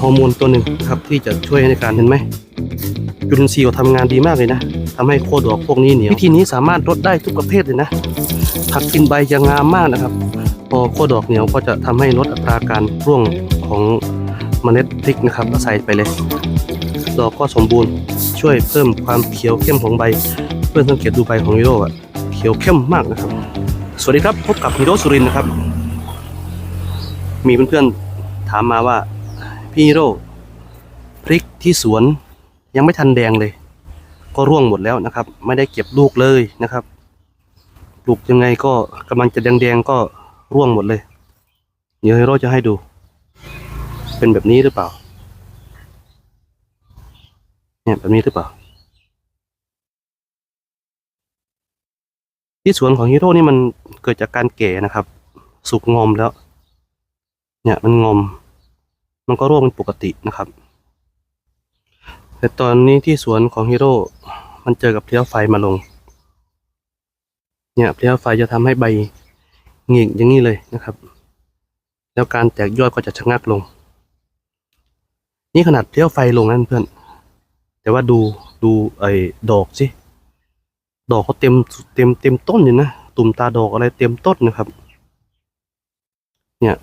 ฮอร์โมนตัวหนึ่งครับที่จะช่วยในการเห็นไหมจุลินทรีย์เขาทำงานดีมากเลยนะทำให้โคดอกพวกนี้เหนียววิธีนี้สามารถลดได้ทุกประเภทเลยนะผักกินใบจะงามมากนะครับ พอโคดอกเหนียวก็จะทำให้ลดอัตราการร่วงของเมล็ดพริกนะครับใส่ไปเลย ดอกก็สมบูรณ์ช่วยเพิ่มความเขียวเข้มของใบ เพื่อนสังเกตดูใบของฮีโร่อะเขียวเข้มมากนะครับ สวัสดีครับพบกับฮีโร่สุรินนะครับ มีเพื่อนๆถามมาว่า พี่ฮีโร่พริกที่สวนยังไม่ทันแดงเลย ก็ร่วงหมดแล้วนะครับ ไม่ได้เก็บลูกเลยนะครับปลูกยังไงก็กำลังจะแดงๆก็ร่วงหมดเลย เดี๋ยวฮีโร่จะให้ดู เป็นแบบนี้หรือเปล่า เนี่ยแบบนี้หรือเปล่า ที่สวนของฮีโร่นี่มันเกิดจากการแก่นะครับ สุกงอมแล้ว เนี่ยมันงอม มันก็ร่วงเป็นปกตินะครับ แต่ตอนนี้ที่สวนของฮีโร่มันเจอกับเพลี้ยไฟมาลง เนี่ยเพลี้ยไฟจะทำให้ใบหงิกอย่างนี้เลยนะครับ แล้วการแตกยอดก็จะชะงักลง นี่ขนาดเพลี้ยไฟลงนั่นเพื่อน แต่ว่าดูดูไอ้ดอกสิดอกเขาเต็มเต็มเต็มต้นอยู่นะตุ่มตาดอกอะไรเต็มต้นนะครับ เนี่ย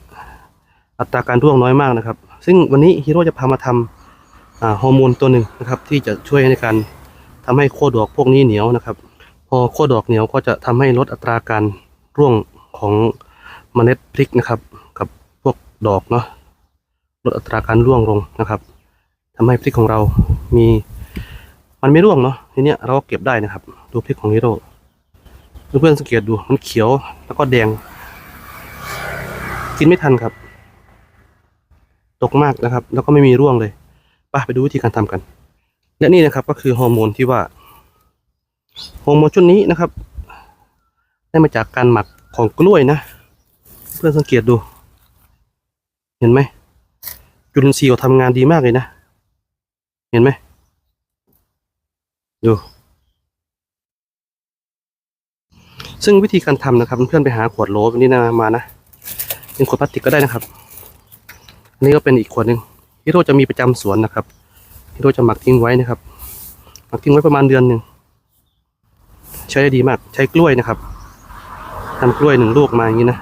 อัตราการร่วงน้อยมากนะครับ ซึ่งวันนี้ฮีโร่จะพามาทำฮอร์โมนตัวหนึ่งนะครับ ที่จะช่วยในการทำให้โคดอกพวกนี้เหนียวนะครับ พอโคดอกเหนียวก็จะทำให้ลดอัตราการร่วงของเมล็ดพริกนะครับ กับพวกดอกเนาะลดอัตราการร่วงลงนะครับทำให้พริกของเรามีมันไม่ร่วงเนาะทีเนี้ยเราก็เก็บได้นะครับ ดูพริกของฮีโร่เพื่อนๆสังเกตดูมันเขียวแล้วก็แดง กินไม่ทันครับ ตกมากนะครับ แล้วก็ไม่มีร่วงเลยไปไปดูวิธีการทำกัน และนี่นะครับก็คือฮอร์โมนที่ว่าฮอร์โมนชุดนี้นะครับ ได้มาจากการหมักของกล้วยนะ เพื่อนสังเกตดู เห็นไหมจุลินทรีย์เขาทำงานดีมากเลยนะ เห็นไหมดู ซึ่งวิธีการทำนะครับ เพื่อนไปหาขวดโหลแบบนี้นะมานะเป็นขวดพลาสติกก็ได้นะครับ นนี้ก็เป็นอีกขวดหนึ่งที่เราจะมีประจำสวนนะครับที่เราจะหมักทิ้งไว้นะครับ หมักทิ้งไว้ประมาณเดือนหนึ่งใช้ได้ดีมาก ใช้กล้วยนะครับทำกล้วยหนึ่งลูกมาอย่างนี้นะ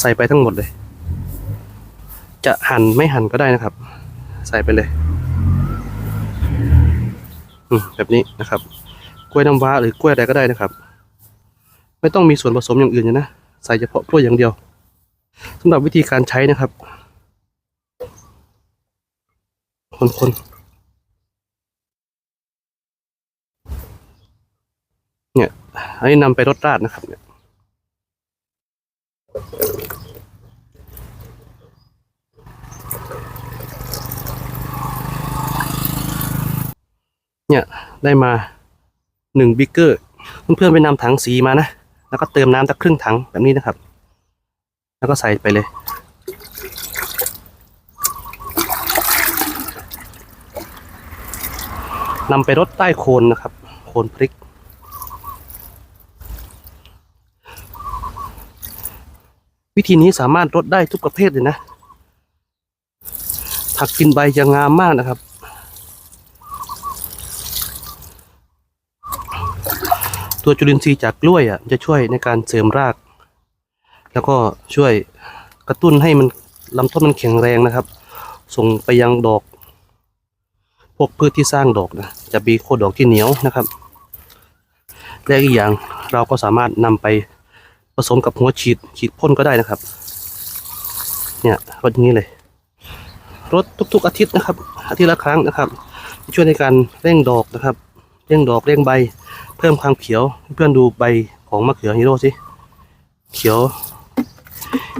ใส่ไปทั้งหมดเลย จะหั่นไม่หั่นก็ได้นะครับ ใส่ไปเลยอืแบบนี้นะครับ กล้วยน้ำว้าหรือกล้วยอะไรก็ได้นะครับ ไม่ต้องมีส่วนผสมอย่างอื่นนะ ใส่เฉพาะกล้วยอย่างเดียว สำหรับวิธีการใช้นะครับ คนคนเนี่ยอันนี้นำไปรดราดนะครับเนี่ยเนี่ยได้มาหนึ่งบิ๊กเกอร์ เพื่อนๆไปนำถังสีมานะ แล้วก็เติมน้ำสักครึ่งถังแบบนี้นะครับ แล้วก็ใส่ไปเลย นำไปรดใต้โคนนะครับ โคนพริก วิธีนี้สามารถรดได้ทุกประเภทเลยนะ ผักกินใบจะงามมากนะครับตัวจุลินทรีย์จากกล้วยอะจะช่วยในการเสริมราก แล้วก็ช่วยกระตุ้นให้มันลำต้นมันแข็งแรงนะครับ ส่งไปยังดอก พวกพืชที่สร้างดอกนะจะมีโคดอกที่เหนียวนะครับและอีกอย่างเราก็สามารถนำไปผสมกับหัวฉีดฉีดพ่นก็ได้นะครับ เนี่ยรดอย่างนี้เลยรดทุก ๆ อาทิตย์นะครับ อาทิตย์ละครั้งนะครับ ช่วยในการเร่งดอกนะครับ เร่งดอกเร่งใบ เพิ่มความเขียวเพื่อนดูใบของมะเขือฮีโร่สิเขียว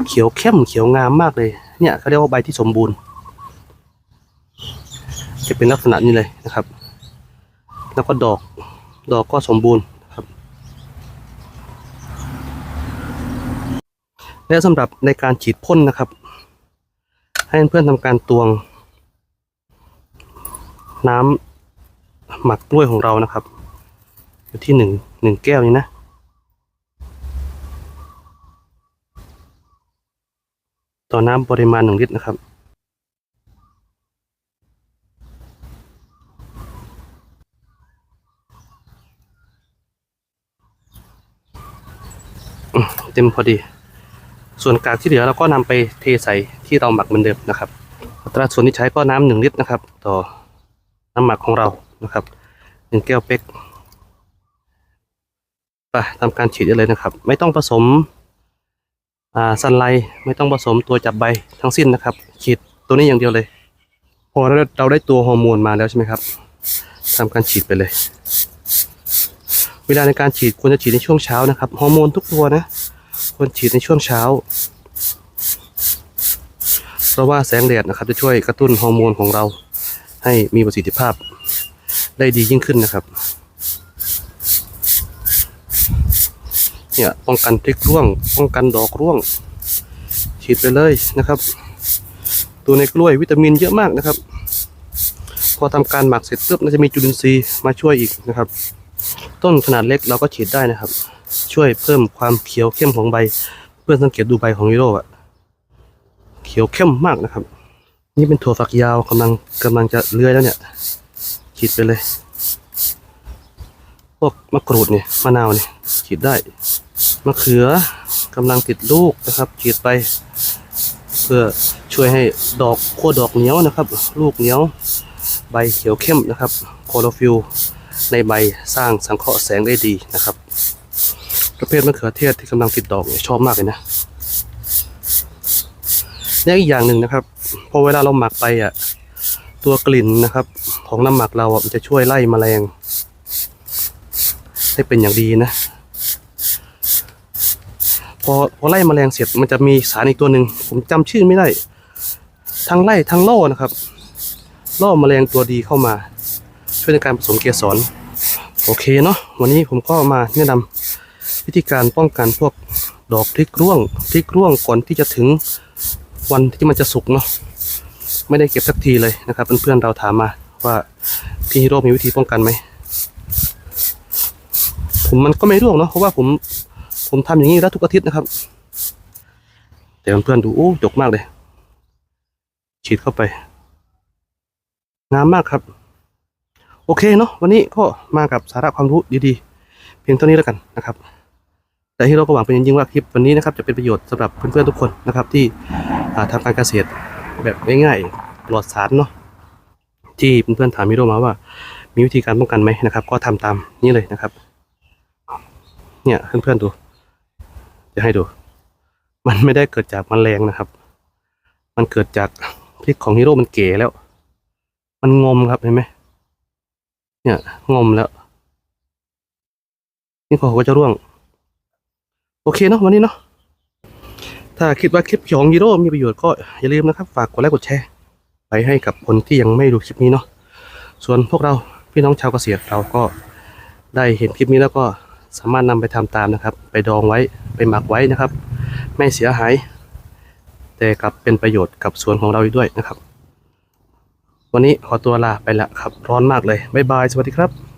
เขียวเข้มเขียวงามมากเลย เนี่ยเขาเรียกว่าใบที่สมบูรณ์ จะเป็นลักษณะนี้เลยนะครับ แล้วก็ดอกดอกก็สมบูรณ์ครับ และสำหรับในการฉีดพ่นนะครับ ให้เพื่อนทำการตวง น้ำหมักกล้วยของเรานะครับ อยู่ที่หนึ่งหนึ่งแก้วนี้นะ ต่อน้ำปริมาณหนึ่งลิตรนะครับ เต็มพอดี ส่วนกากที่เหลือเราก็นำไปเทใส่ที่เราหมักเหมือนเดิมนะครับอัตราส่วนที่ใช้ก็น้ำหนึ่งลิตรนะครับ ต่อน้ำหมักของเรานะครับหนึ่งแก้วเป๊กไปทำการฉีดได้เลยนะครับ ไม่ต้องผสม อ่าซันไลท์ไม่ต้องผสมตัวจับใบทั้งสิ้นนะครับฉีดตัวนี้อย่างเดียวเลยพอเราเราได้ตัวฮอร์โมนมาแล้วใช่ไหมครับทำการฉีดไปเลย เวลาในการฉีดควรจะฉีดในช่วงเช้านะครับฮอร์โมนทุกตัวนะควรฉีดในช่วงเช้า เพราะว่าแสงแดดนะครับจะช่วยกระตุ้นฮอร์โมนของเราให้มีประสิทธิภาพได้ดียิ่งขึ้นนะครับ เนี่ยป้องกันพริกร่วง ป้องกันดอกร่วง ฉีดไปเลยนะครับ ตัวในกล้วยวิตามินเยอะมากนะครับ พอทำการหมักเสร็จปุ๊บน่าจะมีจุลินทรีย์มาช่วยอีกนะครับ ต้นขนาดเล็กเราก็ฉีดได้นะครับ ช่วยเพิ่มความเขียวเข้มของใบ เพื่อนสังเกตดูใบของฮีโร่อะเขียวเข้มมากนะครับ นี่เป็นถั่วฝักยาวกำลังกำลังจะเลื้อยแล้วเนี่ยฉีดไปเลย วกมะกรูดเนี่ยมะนาวเนี่ยฉีดได้มะเขือกำลังติดลูกนะครับฉีดไป เพื่อช่วยให้ดอกขั้วดอกเหนียวนะครับ ลูกเหนียว ใบเขียวเข้มนะครับโคโรฟิลในใบสร้างสังเคราะห์แสงได้ดีนะครับ ประเภทมะเขือเทศที่กำลังติดดอกเนี่ยชอบมากเลยนะและอีกอย่างหนึ่งนะครับพอเวลาเราหมักไปอะตัวกลิ่นนะครับ ของน้ำหมักเราอะมันจะช่วยไล่แมลง ได้เป็นอย่างดีนะ พอพอไล่แมลงเสร็จมันจะมีสารอีกตัวหนึ่งผมจำชื่อไม่ได้ ทั้งไล่ทั้งล่อนะครับล่อแมลงตัวดีเข้ามา ช่วยในการผสมเกสรโอเคเนาะวันนี้ผมก็มาแนะนำวิธีการป้องกันพวกดอกพริกร่วงพริกร่วงก่อนที่จะถึงวันที่มันจะสุกเนาะไม่ได้เก็บสักทีเลยนะครับเพื่อนๆเราถามมาว่าพี่ฮีโร่มีวิธีป้องกันไหม ผมมันก็ไม่ร่วงเนาะเพราะว่าผมผมทำอย่างนี้แล้วทุกอาทิตย์นะครับ แต่เพื่อนๆดูโอ้ดกมากเลย ฉีดเข้าไปงามมากครับ โอเคเนาะวันนี้ก็มากับสาระความรู้ดีๆ เพียงเท่านี้แล้วกันนะครับ แต่ที่เราก็หวังเป็นอย่างยิ่งว่าคลิปวันนี้นะครับจะเป็นประโยชน์สำหรับเพื่อนๆทุกคนนะครับ ที่อ่าทำการเกษตรแบบง่ายๆปลอดสารเนาะที่เพื่อนๆถามมิโรมาว่า มีวิธีการป้องกันไหมนะครับ ก็ทำตามนี้เลยนะครับ เนี่ยเพื่อนๆดู จะให้ดู มันไม่ได้เกิดจากมแมลงนะครับ มันเกิดจากพริกของฮีโร่มันเก๋แล้ว มันงมครับเห็นไหมเนี่ย งมแล้ว นี่ขอก็จะร่วง โอเคเนาะวันนี้เนาะถ้าคิดว่าคลิปของฮีโร่มีประโยชน์ก็อย่าลืมนะครับ ฝากกดไลค์กดแชร์ไปให้กับคนที่ยังไม่ดูคลิปนี้เนาะส่วนพวกเราพี่น้องชาวเกษตรเราก็ได้เห็นคลิปนี้แล้วก็ สามารถนำไปทำตามนะครับ ไปดองไว้ไปหมักไว้นะครับ ไม่เสียหาย แต่กลับเป็นประโยชน์กับสวนของเราอีกด้วยนะครับ วันนี้ขอตัวลาไปละครับ ร้อนมากเลย บ๊ายบาย สวัสดีครับ